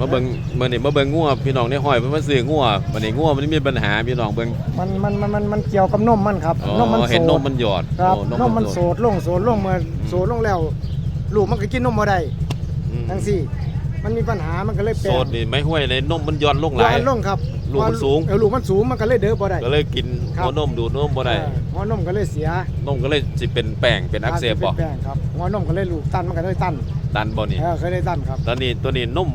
มาเบิ่งมื้อนี้มาเบิ่งงัวพี่น้องในห้อยเพิ่นมาซื้องัวบัดนี้งัวมันมีปัญหาพี่น้องเบิ่งมันมันมันมันมันเกี่ยวกับนมมันครับอ๋อนมมันโสเห็นนมดมันหยอดครับโอ้นมมันโสดลงโสดลงเมื่อโสดลงแล้วลูกมันก็กินนมบ่ได้อืมทั้งสี่ มันมีปัญหามันก็เลยแปลโสงดนี่ไม่ห้วยเลยนมมันหย่อนลงหลายย้อนลงครับลูกมันสูง เออลูกมันสูงมันก็เลยเด้อบ่ได้ ก็เลยกินครับ หัวนมดูดนมบ่ได้เออหัวนมก็เลยเสียนมก็เลยสิเป็นแป้งเป็นอักเสบบ่ป็นแปลงครับหัวนมก็เลยลูกตันมันก็เลยตันตันบ่นี่เออเคยได้ตันครับตอนนี้ตัวนี้นม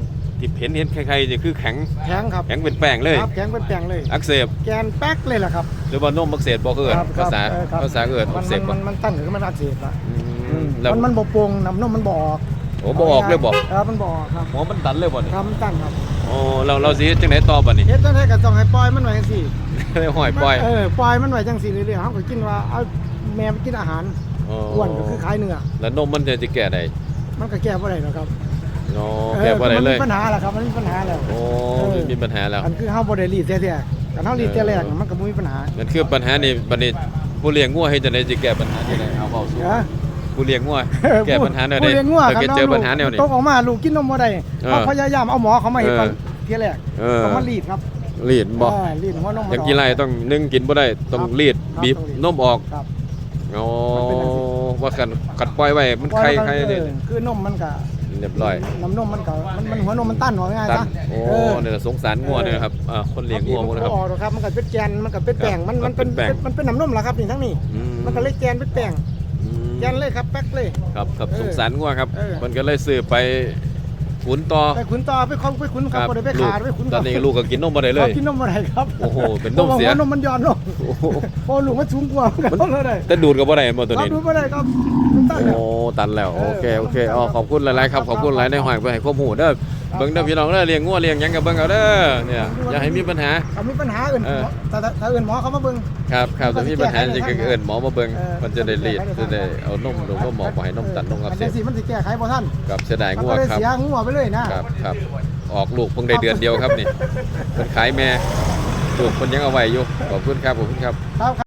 ที่เห็นเห็นใครๆจะคือแข็งแข็งครับแข็งเป็นแป้งเลยครับแข็งเป็นแปลงเลย อักเสบแกนแป๊กเลยล่ะครับ หรือว่านมอักเสบบ่คือครับ ภาษาเออครับภาษาเอิ้นมัอันกเสบมับ่นมันตันหรือมันอักเสบละอืมแล้วมันมันบ่โปร่งน้ำนมมันบ่ออกโอ้บ่ออกเลยบ่ครับมันบ่ออกครับหมอมันตันเลยบ่นี่ครับมันตันครับโอ้เราเราสิเฮ็ดจังได๋ต่อบัดนี้เฮ็ดจังไดก็ต้องให้ปล่อยมันไว้จังซี่ห้อยปล่อยเออปล่อยมันไว้จังซี่เรื่อยๆเฮาก็กินว่าเอาแม่ไปกินอาหารอ้วนก็คือขายเนื้อแล้วนมมันจะสิแก้ได้มันก็แก้บ่ได้หรอกครับ โอ้แก้บ่ได้เลย มันมีปัญหาแล้วครับมันมีปัญหาแล้วโอ้เออมันมีปัญหาแล้ว อันคือเฮาบ่ได้รีดแท้ๆกันเฮารีดแต่แรกน่ะมันก็บ่มีปัญหานั่นคือปัญหานี่บัดนี้ผู้เลี้ยงงัวเฮ็ดจังได๋สิแก้ปัญหาจังได๋เอาเว้าสู่นะผู้เลี้ยงงัวแก้ปัญหาแนวใดผู้เลี้ยงงัวถ้าครับเกิดเจอปัญหาแนวนี้ตกออกมาลูกกินนมบ่ได้เออเขาพยายามเอาหมอเขามาเฮ็ดก่อนเออเที่ยแรกเออต้องมารีดครับรีดบ่เออรีดหัวนมอย่างกี่ไรต้องนึ่งกินบ่ได้ต้องครับรีดครับบีบต้องรีดนมออกครับอ๋อมันเป็นจังซี่ว่ากันกัดปล่อยไว้มันไข่ไข่เอนี่อคือนมมันก็ เรียบร้อยน้ำนมมันก็มันมันหัวนมมันตันว่าง่ายๆตัซะนโอ้เออเนี่ยสงสารงัวเนี่ยนะครับอ่าคนเลี้ยงงัวพวกมันนะครับก็ออกหรอกครับมันก็เป็นแกนมันก็เป็นแป้งมันมันเป็นเป็นแป้ง มันเป็นน้ำนมล่ะครับนี่ทั้งนี้ อืมันก็เลยแกนเป็นแป้งอืมแกนเลยครับแป๊กเลย ครับครับเออสงสารงัวครับเออ มันก็เลยซื้อไป ขุนต่อไปขุนต่อไปเขาไปขุนครับบ่ได้ไปลูกขาดไปขุนตอนนี้ลูกก็กินนมบ่ได้เลยขากินนมบ่ได้ครับโอ้โหเป็นนมเสียพราะว่าหัวนมมันย้อนลงโอ้โหพอลูกมันสูงกว่ามันก็เลยได้แต่ดูดก็บ่ได้บ่ตัวครับนี้ดูบ่ได้ครับมันตันแล้วโอ้ตันแล้วเออโอเคโอเคครับอ๋อขอบคุณหลายๆครับขอบคุณหลายในหอยไปให้ข้อมูลเด้อ เบิ่งเด้อพี่น้องเด้อเลี้ยงงัวเลี้ยงหยังก็เบิ่งเอาเด้อเนี่ยอย่าให้มีปัญหา เขามีปัญหาอื่นเออ ถ้าถ้าถ้าอื่นหมอเขามาเบิ่ง ครับครับมัจะนก็มีปัญหาแก้จริงไขๆได้เอิ้นหมอมาเบิ่งเออ มันจะได้รีดมันก็จะแก้ได้ไขได้เอานมหรือว่าหมอบ่ให้นมตัดนมอักอันเสนี้บสิมันสิแก้ไขบ่ทันกับเสียดายมันงัวก็เลยครับ เสียงัวไปเลยนะครับครับออกลูกเพิ่งได้เดือนเดียวครับนี่เพิ่นขายแม่ลูกเพิ่นยังเอาไว้อยู่ขอบคุณครับขอบคุณครับ ครับ